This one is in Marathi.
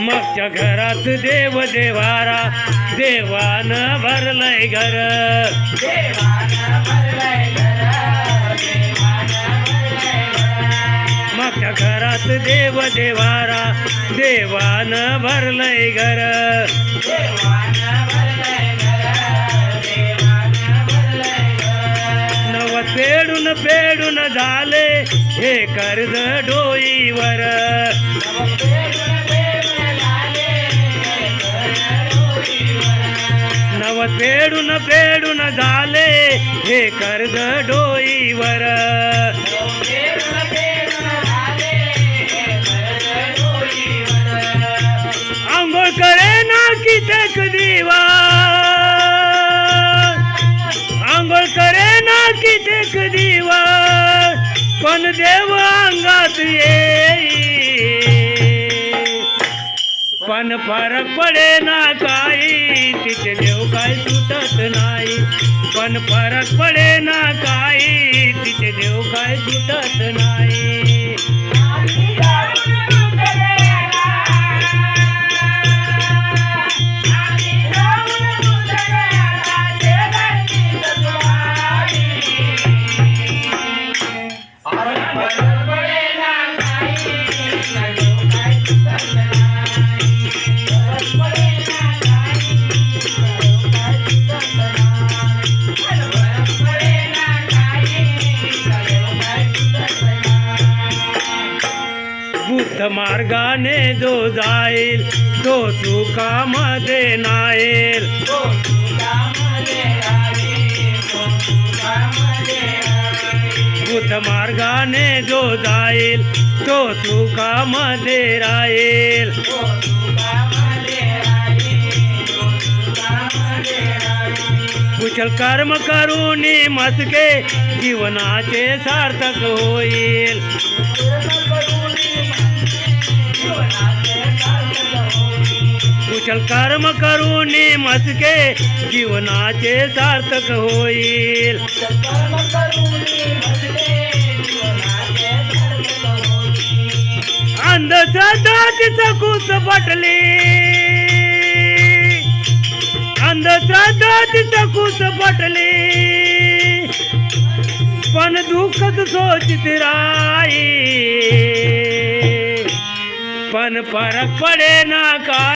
मागच्या घरात देव देवारा देवान भरलंय घर. मागच्या देवारा देवान भरलंय घर. नव पेडून पेडून झाले हे कर्ज डोईवर. नव पेडून पेडून झाले हे कर्ज डोईवर. देव अंगात येई. पण फरक पडे ना काही तिथे देव काय सुटत नाही. पण फरक पडे ना काही तिथे देव काय सुटत नाही. बुद्ध मार्गाने जो जाईल तो सुखामध्ये नाईल बुद्ध मार्गाने जो जाईल तो सुखामध्ये राहील. कुशल कर्म करून मस्के जीवनाचे सार्थक होईल. कुशल कर्म करून मस्के जीवनाचे सार्थक होईल. अंधश्रद्धाची सकूस पटली. अंधश्रद्धाची सकूस पटली. पण दुःखद सोचित राई पण फरक पडे ना काय